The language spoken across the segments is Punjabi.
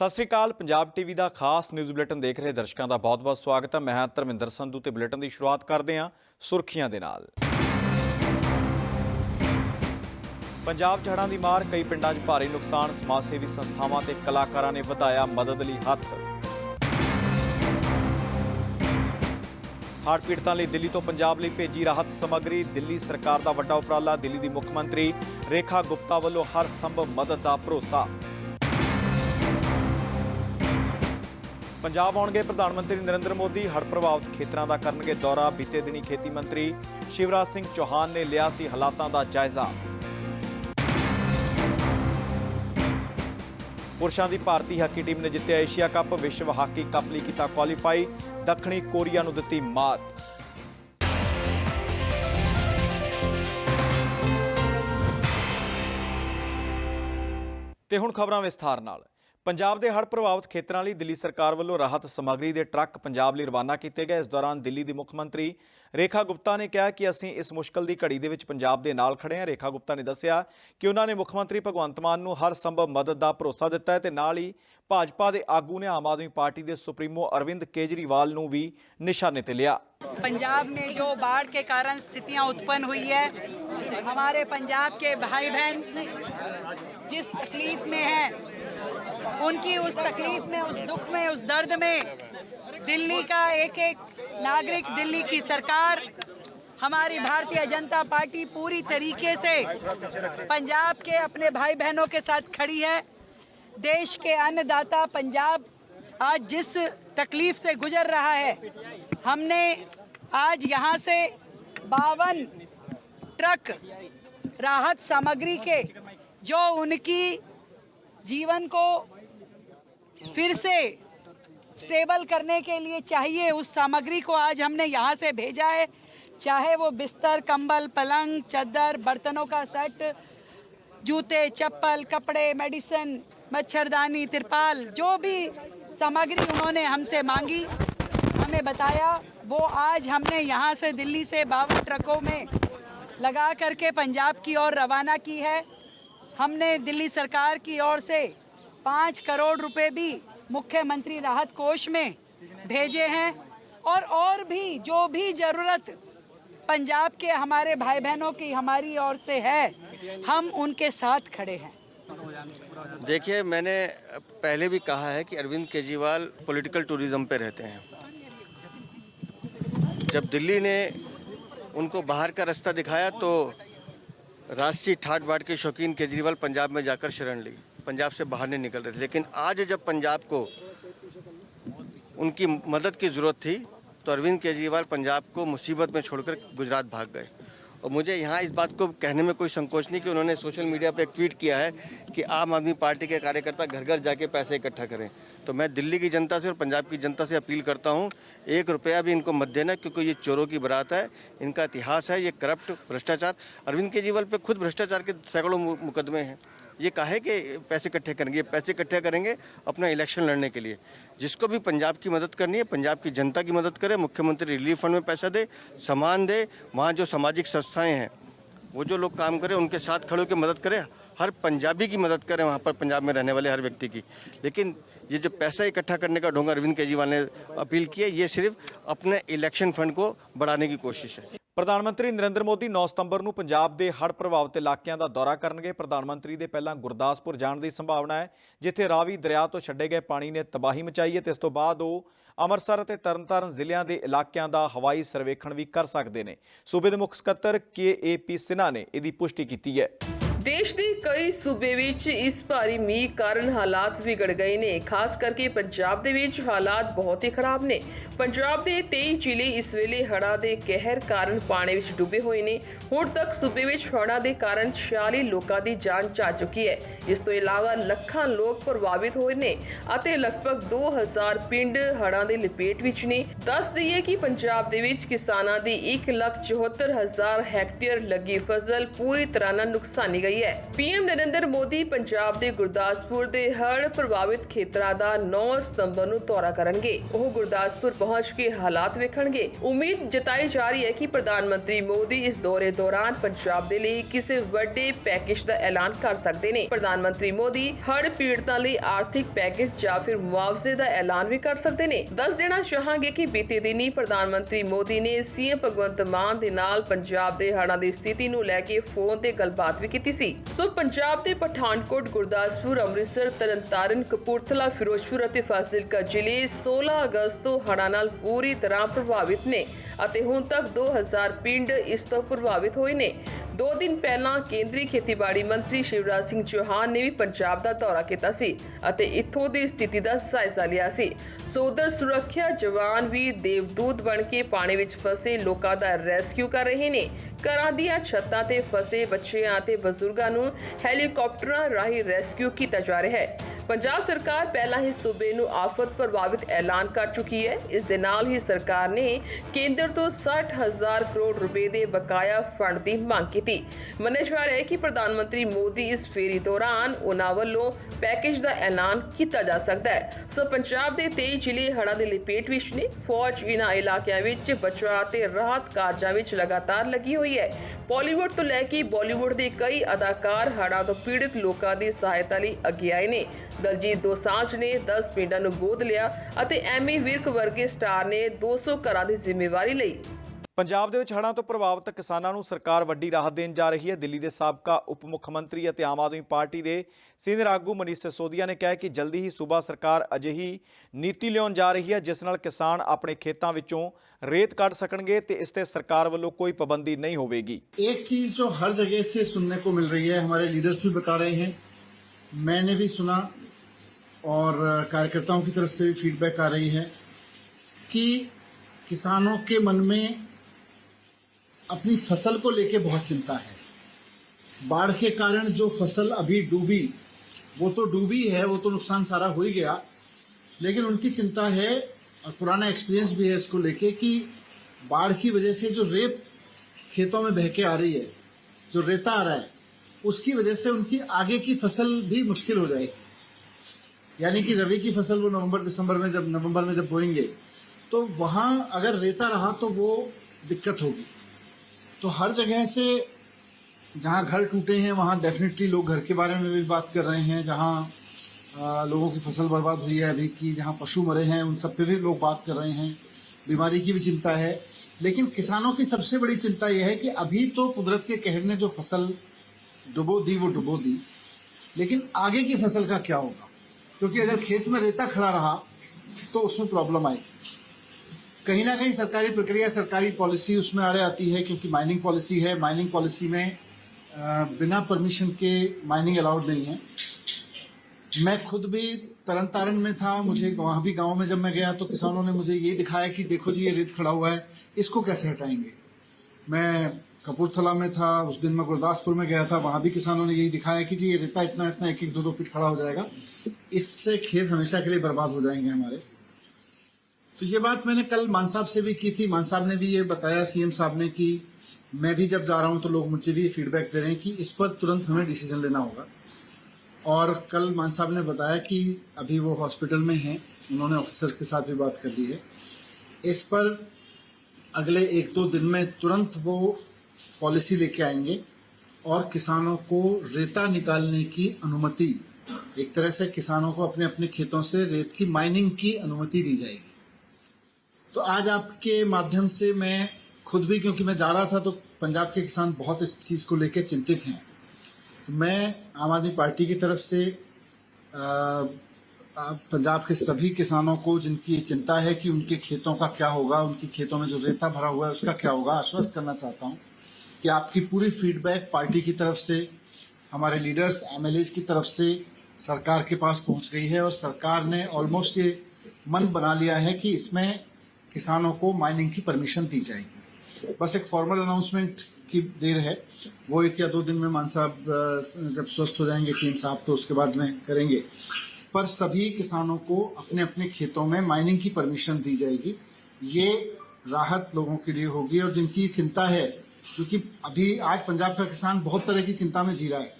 ਸਤਿ ਸ੍ਰੀ ਅਕਾਲ, ਪੰਜਾਬ ਟੀਵੀ ਦਾ ਖਾਸ ਨਿਊਜ਼ ਬੁਲੇਟਿਨ ਦੇਖ ਰਹੇ ਦਰਸ਼ਕਾਂ ਦਾ ਬਹੁਤ-ਬਹੁਤ ਸਵਾਗਤ ਹੈ। ਮੈਂ ਹਾਂ ਧਰਮਿੰਦਰ ਸੰਧੂ ਤੇ ਬੁਲੇਟਿਨ ਦੀ ਸ਼ੁਰੂਆਤ ਕਰਦੇ ਹਾਂ ਸੁਰਖੀਆਂ ਦੇ ਨਾਲ। ਪੰਜਾਬ ਝੜਾਂ ਦੀ ਮਾਰ, ਕਈ ਪਿੰਡਾਂ 'ਚ ਭਾਰੀ ਨੁਕਸਾਨ ਸਮਾਜ ਸੇਵੀ ਸੰਸਥਾਵਾਂ ਤੇ ਕਲਾਕਾਰਾਂ ਨੇ ਵਧਾਇਆ ਮਦਦ ਲਈ ਹੱਥ। ਹੜ੍ਹ ਪੀੜਤਾਂ ਲਈ ਦਿੱਲੀ ਤੋਂ ਪੰਜਾਬ ਲਈ ਭੇਜੀ ਰਾਹਤ ਸਮੱਗਰੀ, ਦਿੱਲੀ ਸਰਕਾਰ ਦਾ ਵੱਡਾ ਉਪਰਾਲਾ, ਦਿੱਲੀ ਦੀ ਮੁੱਖ ਮੰਤਰੀ ਰੇਖਾ ਗੁਪਤਾ ਵੱਲੋਂ ਹਰ ਸੰਭਵ ਮਦਦ ਦਾ ਭਰੋਸਾ। ਪੰਜਾਬ ਆਉਣਗੇ ਪ੍ਰਧਾਨ ਮੰਤਰੀ ਨਰਿੰਦਰ ਮੋਦੀ ਹੜ ਪ੍ਰਭਾਵਿਤ ਖੇਤਰਾਂ ਦਾ ਕਰਨਗੇ ਦੌਰਾ। ਬੀਤੇ ਦਿਨੀ ਖੇਤੀ ਮੰਤਰੀ ਸ਼ਿਵਰਾਜ ਸਿੰਘ ਚੌਹਾਨ ਨੇ ਲਿਆ ਸੀ ਹਾਲਾਤਾਂ ਦਾ ਜਾਇਜ਼ਾ। ਪੁਰਸ਼ਾਂ ਦੀ ਭਾਰਤੀ ਹਾਕੀ ਟੀਮ ਨੇ ਜਿੱਤਿਆ ਏਸ਼ੀਆ ਕੱਪ, ਵਿਸ਼ਵ ਹਾਕੀ ਕੱਪ ਲਈ ਕੀਤਾ ਕੁਆਲੀਫਾਈ, ਦੱਖਣੀ ਕੋਰੀਆ ਨੂੰ ਦਿੱਤੀ ਮਾਤ। ਤੇ ਹੁਣ ਖਬਰਾਂ ਵਿਸਥਾਰ ਨਾਲ। ਪੰਜਾਬ ਦੇ ਹੜ੍ਹ ਪ੍ਰਭਾਵਿਤ ਖੇਤਰਾਂ ਲਈ ਦਿੱਲੀ ਸਰਕਾਰ ਵੱਲੋਂ ਰਾਹਤ ਸਮੱਗਰੀ ਦੇ ਟਰੱਕ ਪੰਜਾਬ ਲਈ ਰਵਾਨਾ ਕੀਤੇ ਗਏ ਇਸ ਦੌਰਾਨ ਦਿੱਲੀ ਦੀ ਮੁੱਖ ਮੰਤਰੀ ਰੇਖਾ ਗੁਪਤਾ ਨੇ ਕਿਹਾ ਕਿ ਅਸੀਂ ਇਸ ਮੁਸ਼ਕਲ ਦੀ ਘੜੀ ਦੇ ਵਿੱਚ ਪੰਜਾਬ ਦੇ ਨਾਲ ਖੜੇ ਹਾਂ ਰੇਖਾ ਗੁਪਤਾ ਨੇ ਦੱਸਿਆ ਕਿ ਉਹਨਾਂ ਨੇ ਮੁੱਖ ਮੰਤਰੀ ਭਗਵੰਤ ਮਾਨ ਨੂੰ ਹਰ ਸੰਭਵ ਮਦਦ ਦਾ ਭਰੋਸਾ ਦਿੱਤਾ ਹੈ ਤੇ ਨਾਲ ਹੀ ਭਾਜਪਾ ਦੇ ਆਗੂ ਨੇ ਆਮ ਆਦਮੀ ਪਾਰਟੀ ਦੇ ਸੁਪਰੀਮੋ ਅਰਵਿੰਦ ਕੇਜਰੀਵਾਲ ਨੂੰ ਵੀ ਨਿਸ਼ਾਨੇ ਤੇ ਲਿਆ पंजाब में जो बाढ़ के कारण स्थितियां उत्पन्न हुई है हमारे पंजाब के भाई बहन जिस तकलीफ में हैं उनकी उस तकलीफ़ में, उस दुख में, उस दर्द में दिल्ली का एक एक नागरिक, दिल्ली की सरकार, हमारी भारतीय जनता पार्टी पूरी तरीके से पंजाब के अपने भाई बहनों के साथ खड़ी है। देश के अन्नदाता पंजाब आज जिस तकलीफ़ से गुजर रहा है, हमने आज यहाँ से बावन ट्रक राहत सामग्री के, जो उनकी जीवन को फिर से स्टेबल करने के लिए चाहिए उस सामग्री को आज हमने यहाँ से भेजा है। चाहे वो बिस्तर, कंबल, पलंग चादर बर्तनों का सेट, जूते, चप्पल, कपड़े, मेडिसिन, मच्छरदानी, तिरपाल, जो भी सामग्री उन्होंने हमसे मांगी, हमें बताया, वो आज हमने यहाँ से दिल्ली से बावन ट्रकों में लगा करके पंजाब की ओर रवाना की है। हमने दिल्ली सरकार की ओर से पाँच करोड़ रुपए भी मुख्यमंत्री राहत कोष में भेजे हैं। और और भी, जो भी ज़रूरत पंजाब के हमारे भाई बहनों की, हमारी ओर से है, हम उनके साथ खड़े हैं। देखिए, मैंने पहले भी कहा है कि अरविंद केजरीवाल पॉलिटिकल टूरिज़्म पे रहते हैं। जब दिल्ली ने उनको बाहर का रास्ता दिखाया तो राष्ट्रीय ठाट बाट के शौकीन केजरीवाल पंजाब में जाकर शरण ली। पंजाब से बाहर नहीं निकल रहे थे। लेकिन आज जब पंजाब को उनकी मदद की ज़रूरत थी तो अरविंद केजरीवाल पंजाब को मुसीबत में छोड़कर गुजरात भाग गए। और मुझे यहाँ इस बात को कहने में कोई संकोच नहीं कि उन्होंने सोशल मीडिया पर एक ट्वीट किया है कि आम आदमी पार्टी के कार्यकर्ता घर घर जाके पैसे इकट्ठा करें। तो मैं दिल्ली की जनता से और पंजाब की जनता से अपील करता हूँ, एक रुपया भी इनको मत देना, क्योंकि ये चोरों की बारात है, इनका इतिहास है, ये करप्ट भ्रष्टाचार। अरविंद केजरीवाल पे खुद भ्रष्टाचार के सैकड़ों मुकदमे हैं। ये काहे के पैसे इकट्ठे करेंगे? ये पैसे इकट्ठे करेंगे अपना इलेक्शन लड़ने के लिए। जिसको भी पंजाब की मदद करनी है, पंजाब की जनता की मदद करे, मुख्यमंत्री रिलीफ फंड में पैसा दे सामान दे, वहाँ जो सामाजिक संस्थाएँ हैं वो जो लोग काम करें, उनके साथ खड़े होकर मदद करें, हर पंजाबी की मदद करें वहाँ पर, पंजाब में रहने वाले हर व्यक्ति की। लेकिन ये जो पैसा इकट्ठा करने का ढोंगा अरविंद केजरीवाल ने अपील की है, ये सिर्फ़ अपने इलेक्शन फंड को बढ़ाने की कोशिश है। ਪ੍ਰਧਾਨ ਮੰਤਰੀ ਨਰਿੰਦਰ ਮੋਦੀ 9 ਸਤੰਬਰ ਨੂੰ ਪੰਜਾਬ ਦੇ ਹੜ੍ਹ ਪ੍ਰਭਾਵਿਤ ਇਲਾਕਿਆਂ ਦਾ ਦੌਰਾ ਕਰਨਗੇ। ਪ੍ਰਧਾਨ ਮੰਤਰੀ ਦੇ ਪਹਿਲਾਂ ਗੁਰਦਾਸਪੁਰ ਜਾਣ ਦੀ ਸੰਭਾਵਨਾ ਹੈ, ਜਿੱਥੇ ਰਾਵੀ ਦਰਿਆ ਤੋਂ ਛੱਡੇ ਗਏ ਪਾਣੀ ਨੇ ਤਬਾਹੀ ਮਚਾਈ ਹੈ। ਤੇ ਇਸ ਤੋਂ ਬਾਅਦ ਉਹ ਅੰਮ੍ਰਿਤਸਰ ਅਤੇ ਤਰਨਤਾਰਨ ਜ਼ਿਲ੍ਹਿਆਂ ਦੇ ਇਲਾਕਿਆਂ ਦਾ ਹਵਾਈ ਸਰਵੇਖਣ ਵੀ ਕਰ ਸਕਦੇ ਨੇ। ਸੂਬੇ ਦੇ ਮੁੱਖ ਸਕੱਤਰ ਕੇ.ਏ.ਪੀ ਸਿਨਹਾ ਨੇ ਇਹਦੀ ਪੁਸ਼ਟੀ ਕੀਤੀ ਹੈ। ਦੇਸ਼ ਦੇ ਕਈ ਸੂਬੇ ਵਿੱਚ ਇਸ ਭਾਰੀ ਮੀਂਹ ਕਾਰਨ ਹਾਲਾਤ ਵਿਗੜ ਗਏ ਨੇ। ਖਾਸ ਕਰਕੇ ਪੰਜਾਬ ਦੇ ਵਿੱਚ ਹਾਲਾਤ ਬਹੁਤ ਹੀ ਖਰਾਬ ਨੇ। ਪੰਜਾਬ ਦੇ 23 ਜ਼ਿਲ੍ਹੇ ਇਸ ਵੇਲੇ ਹੜ੍ਹਾਂ ਦੇ ਕਹਿਰ ਕਾਰਨ ਪਾਣੀ ਵਿੱਚ ਡੁੱਬੇ ਹੋਏ ਨੇ। ਹੁਣ ਤੱਕ ਸੂਬੇ ਵਿੱਚ ਹੜ੍ਹਾਂ ਦੇ ਕਾਰਨ 46 ਲੋਕਾਂ ਦੀ ਜਾਨ ਜਾ ਚੁੱਕੀ ਹੈ। ਇਸ ਤੋਂ ਇਲਾਵਾ ਲੱਖਾਂ ਲੋਕ ਪ੍ਰਭਾਵਿਤ ਹੋਏ ਨੇ ਅਤੇ ਲਗਭਗ 2000 ਪਿੰਡ ਹੜ੍ਹਾਂ ਦੇ ਲਪੇਟ ਵਿੱਚ ਨੇ। ਦੱਸ ਦਈਏ ਕਿ ਪੰਜਾਬ ਦੇ ਵਿੱਚ ਕਿਸਾਨਾਂ ਦੀ 1,74,000 ਹੈਕਟੇਅਰ ਲੱਗੀ ਫਸਲ ਪੂਰੀ ਤਰ੍ਹਾਂ ਨਾਲ ਨੁਕਸਾਨੀ ਗਈ ਗਈ ਹੈ। ਪੀਐਮ ਨਰਿੰਦਰ ਮੋਦੀ ਪੰਜਾਬ ਦੇ ਗੁਰਦਾਸਪੁਰ ਦੇ ਹੜ੍ਹ ਪ੍ਰਭਾਵਿਤ ਖੇਤਰਾਂ ਦਾ 9 ਸਤੰਬਰ ਨੂੰ ਦੌਰਾ ਕਰਨਗੇ। ਉਹ ਗੁਰਦਾਸਪੁਰ ਪਹੁੰਚ ਕੇ ਹਾਲਾਤ ਵੇਖਣਗੇ। ਉਮੀਦ ਜਤਾਈ ਜਾ ਰਹੀ ਹੈ ਕਿ ਪ੍ਰਧਾਨ ਮੰਤਰੀ ਮੋਦੀ ਇਸ ਦੌਰੇ ਦੌਰਾਨ ਪੰਜਾਬ ਦੇ ਲਈ ਕਿਸੇ ਵੱਡੇ ਪੈਕੇਜ ਦਾ ਐਲਾਨ ਕਰ ਸਕਦੇ ਨੇ। ਪ੍ਰਧਾਨ ਮੰਤਰੀ ਮੋਦੀ ਹੜ੍ਹ ਪੀੜਤਾਂ ਲਈ ਆਰਥਿਕ ਪੈਕੇਜ ਜਾਂ ਫਿਰ ਮੁਆਵਜ਼ੇ ਦਾ ਐਲਾਨ ਵੀ ਕਰ ਸਕਦੇ ਨੇ। ਦੱਸ ਦੇਣਾ ਚਾਹਾਂਗੇ ਕਿ ਬੀਤੇ ਦਿਨੀ ਪ੍ਰਧਾਨ ਮੰਤਰੀ ਮੋਦੀ ਨੇ ਸੀਐਮ ਭਗਵੰਤ ਮਾਨ ਦੇ ਨਾਲ ਪੰਜਾਬ ਦੇ ਹੜ੍ਹਾਂ ਦੀ ਸਥਿਤੀ ਨੂੰ ਲੈ ਕੇ ਫੋਨ ਤੇ ਗੱਲਬਾਤ ਵੀ ਕੀਤੀ ਸੀ। ਸੋ ਪੰਜਾਬ ਦੇ ਪਠਾਨਕੋਟ, ਗੁਰਦਾਸਪੁਰ, ਅੰਮ੍ਰਿਤਸਰ, ਤਰਨਤਾਰਨ, ਕਪੂਰਥਲਾ, ਫਿਰੋਜ਼ਪੁਰ ਅਤੇ ਫਾਜ਼ਿਲਕਾ ਜ਼ਿਲ੍ਹੇ 16 ਅਗਸਤ ਤੋਂ ਹੜ੍ਹਾਂ ਨਾਲ ਪੂਰੀ ਤਰ੍ਹਾਂ ਪ੍ਰਭਾਵਿਤ ਨੇ ਅਤੇ ਹੁਣ ਤੱਕ 2000 ਪਿੰਡ ਇਸ ਤੋਂ ਪ੍ਰਭਾਵਿਤ ਹੋਏ ਨੇ। ਦੋ ਦਿਨ ਪਹਿਲਾਂ ਕੇਂਦਰੀ ਖੇਤੀਬਾੜੀ ਮੰਤਰੀ ਸ਼ਿਵਰਾਜ ਸਿੰਘ ਚੌਹਾਨ ਨੇ ਵੀ ਪੰਜਾਬ ਦਾ ਦੌਰਾ ਕੀਤਾ ਸੀ ਅਤੇ ਇੱਥੋਂ ਦੀ ਸਥਿਤੀ ਦਾ ਜਾਇਜ਼ਾ ਲਿਆ ਸੀ। ਸੋ ਸੁਰੱਖਿਆ ਜਵਾਨ ਵੀ ਦੇਵਦੂਤ ਬਣ ਕੇ ਪਾਣੀ ਵਿੱਚ ਫਸੇ ਲੋਕਾਂ ਦਾ ਰੈਸਕਿਊ ਕਰ ਰਹੇ ਨੇ। ਘਰਾਂ ਦੀਆਂ ਛੱਤਾਂ ਤੇ ਫਸੇ ਬੱਚਿਆਂ ਅਤੇ ਬਜ਼ੁਰਗਾਂ ਨੂੰ ਹੈਲੀਕਾਪਟਰਾਂ ਰਾਹੀਂ ਰੈਸਕਿਊ ਕੀਤਾ ਜਾ ਰਿਹਾ ਹੈ। ਪੰਜਾਬ ਸਰਕਾਰ ਪਹਿਲਾਂ ਹੀ ਸੂਬੇ ਨੂੰ ਆਫਤ ਪ੍ਰਭਾਵਿਤ ਐਲਾਨ ਕਰ ਚੁੱਕੀ ਹੈ। ਇਸ ਦੇ ਨਾਲ ਹੀ ਸਰਕਾਰ ਨੇ ਕੇਂਦਰ ਤੋਂ 60000 ਕਰੋੜ ਰੁਪਏ ਦੇ ਬਕਾਇਆ ਫੰਡ ਦੀ ਮੰਗ ਕੀਤੀ। ਮੰਨਿਆ ਹੈ ਕਿ ਪ੍ਰਧਾਨ ਮੰਤਰੀ ਮੋਦੀ ਇਸ ਫੇਰੀ ਦੌਰਾਨ ਉਹਨਾਂ ਵੱਲੋਂ ਪੈਕੇਜ ਦਾ ਐਲਾਨ ਕੀਤਾ ਜਾ ਸਕਦਾ ਹੈ। ਸੋ ਪੰਜਾਬ ਦੇ 23 ਜ਼ਿਲ੍ਹੇ ਹੜ੍ਹਾਂ ਦੀ ਲਪੇਟ ਵਿੱਚ ਨੇ। ਫੌਜ ਇਨ੍ਹਾਂ ਇਲਾਕਿਆਂ ਵਿੱਚ ਬਚਾਅ ਤੇ ਰਾਹਤ ਕਾਰਜਾਂ ਵਿੱਚ ਲਗਾਤਾਰ ਲੱਗੀ ਹੋਈ ਹੈ। ਬਾਲੀਵੁੱਡ ਤੋਂ ਲੈ ਕੇ ਬਾਲੀਵੁੱਡ ਦੇ ਕਈ ਅਦਾਕਾਰ ਹੜ੍ਹਾਂ ਤੋਂ ਪੀੜਤ ਲੋਕਾਂ ਦੀ ਸਹਾਇਤਾ ਲਈ ਅੱਗੇ ਆਏ ਨੇ। ਦਲਜੀਤ ਦੋਸਾਂਝ ਨੇ 10 ਪਿੰਡਾਂ ਨੂੰ ਗੋਦ ਲਿਆ ਅਤੇ ਐਮੀ ਵਿਰਕ ਵਰਗੇ ਸਟਾਰ ਨੇ 200 ਘਰਾਂ ਦੀ ਜ਼ਿੰਮੇਵਾਰੀ ਲਈ। ਪੰਜਾਬ ਦੇ ਵਿੱਚ ਹੜ੍ਹਾਂ ਤੋਂ ਪ੍ਰਭਾਵਿਤ ਕਿਸਾਨਾਂ ਨੂੰ ਸਰਕਾਰ ਵੱਡੀ ਰਾਹਤ ਦੇਣ ਜਾ ਰਹੀ ਹੈ। ਦਿੱਲੀ ਦੇ ਸਾਬਕਾ ਉਪ ਮੁੱਖ ਮੰਤਰੀ ਅਤੇ ਆਮ ਆਦਮੀ ਪਾਰਟੀ ਦੇ ਸੀਨੀਅਰ ਆਗੂ ਮਨੀਸ਼ ਸਿਸੋਦੀਆ ਨੇ ਕਿਹਾ ਕਿ ਜਲਦੀ ਹੀ ਸੂਬਾ ਸਰਕਾਰ ਅਜਿਹੀ ਨੀਤੀ ਲਿਆਉਣ ਜਾ ਰਹੀ ਹੈ ਜਿਸ ਨਾਲ ਕਿਸਾਨ ਆਪਣੇ ਖੇਤਾਂ ਵਿੱਚੋਂ ਰੇਤ ਕੱਢ ਸਕਣਗੇ ਤੇ ਇਸ ਤੇ ਸਰਕਾਰ ਵੱਲੋਂ ਕੋਈ ਪਾਬੰਦੀ ਨਹੀਂ ਹੋਵੇਗੀ। ਇੱਕ ਚੀਜ਼ ਜੋ ਹਰ ਜਗ੍ਹਾ ਸੇ ਸੁਣਨੇ ਕੋ ਮਿਲ ਰਹੀ ਹੈ ਹਮਾਰੇ ਲੀਡਰਸ ਵੀ ਬਤਾ ਰਹੇ ਹਨ। ਮੈਨੇ ਵੀ ਸੁਨਾ और कार्यकर्ताओं की तरफ़ से भी फीडबैक आ रही है कि किसानों के मन में अपनी फ़सल को लेके बहुत चिंता है। बाढ़ के कारण जो फ़सल अभी डूबी, वो तो डूबी है, वो तो नुकसान सारा हो ही गया, लेकिन उनकी चिंता है, और पुराना एक्सपीरियंस भी है इसको लेके कि बाढ़ की वजह से जो रेत खेतों में बह के आ रही है, जो रेता आ रहा है, उसकी वजह से उनकी आगे की फ़सल भी मुश्किल हो जाएगी। यानी कि रबी की फ़सल वो नवंबर, दिसंबर में जब, नवंबर में जब बोएँगे तो वहाँ अगर रेता रहा तो वो दिक्कत होगी। तो हर जगह से जहाँ घर टूटे हैं, वहाँ डेफिनेटली लोग घर के बारे में भी बात कर रहे हैं, जहाँ लोगों की फ़सल बर्बाद हुई है अभी की, जहाँ पशु मरे हैं, उन सब पे भी लोग बात कर रहे हैं। बीमारी की भी चिंता है। लेकिन किसानों की सबसे बड़ी चिंता यह है कि अभी तो कुदरत के कहर ने जो फ़सल डुबो दी, वो डुबो दी। लेकिन आगे की फ़सल का क्या होगा? क्योंकि अगर खेत में रेता खड़ा रहा तो उसमें प्रॉब्लम आएगी कहीं ना कहीं सरकारी प्रक्रिया, सरकारी पॉलिसी उसमें आड़े आती है, क्योंकि माइनिंग पॉलिसी है। माइनिंग पॉलिसी में बिना परमिशन के माइनिंग अलाउड नहीं है। मैं खुद भी तरन तारण में था, मुझे वहाँ भी गाँव में जब मैं गया तो किसानों ने मुझे ये दिखाया कि देखो जी, ये रेत खड़ा हुआ है, इसको कैसे हटाएँगे? मैं कपूरथला में था, उस दिन मैं गुरदासपुर में गया था, वहाँ भी किसानों ने यही दिखाया कि जी, ये रेता इतना इतना, एक एक, दो दो फीट खड़ा हो जाएगा। इससे खेत हमेशा के लिए बर्बाद हो जाएँगे हमारे। तो ये बात मैंने कल मान साहब से भी की थी। मान साहब ने भी ये बताया, सीएम साहब ने कि मैं भी जब जा रहा हूँ तो लोग मुझे भी फीडबैक दे रहे हैं कि इस पर तुरंत हमें डिसीज़न लेना होगा। और कल मान साहब ने बताया कि अभी वो हॉस्पिटल में हैं, उन्होंने ऑफिसर्स के साथ भी बात कर ली है। इस पर अगले एक, दो दिन में तुरंत वो पॉलिसी लेके आएंगे और किसानों को रेता निकालने की अनुमति एक तरह से किसानों को अपने अपने खेतों से रेत की माइनिंग की अनुमति दी जाएगी तो आज आपके माध्यम से मैं खुद भी क्योंकि मैं जा रहा था तो पंजाब के किसान बहुत इस चीज को लेकर चिंतित हैं तो मैं आम आदमी पार्टी की तरफ से अ, अ, पंजाब के सभी किसानों को जिनकी ये चिंता है कि उनके खेतों का क्या होगा उनकी खेतों में जो रेता भरा हुआ है उसका क्या होगा आश्वस्त करना चाहता हूं कि आपकी पूरी फीडबैक पार्टी की तरफ़ से, हमारे लीडर्स एमएलए की तरफ़ से सरकार के पास पहुँच गई है और सरकार ने ऑलमोस्ट ये मन बना लिया है कि इसमें किसानों को माइनिंग की परमिशन दी जाएगी। बस एक फॉर्मल अनाउंसमेंट की देर है। वो एक या दो दिन में मान साहब जब स्वस्थ हो जाएँगे, सीएम साहब तो उसके बाद में करेंगे। पर सभी किसानों को अपने अपने खेतों में माइनिंग की परमिशन दी जाएगी। ये राहत लोगों के लिए होगी और जिनकी चिंता है क्योंकि अभी आज पंजाब का किसान बहुत तरह की चिंता में जी रहा है।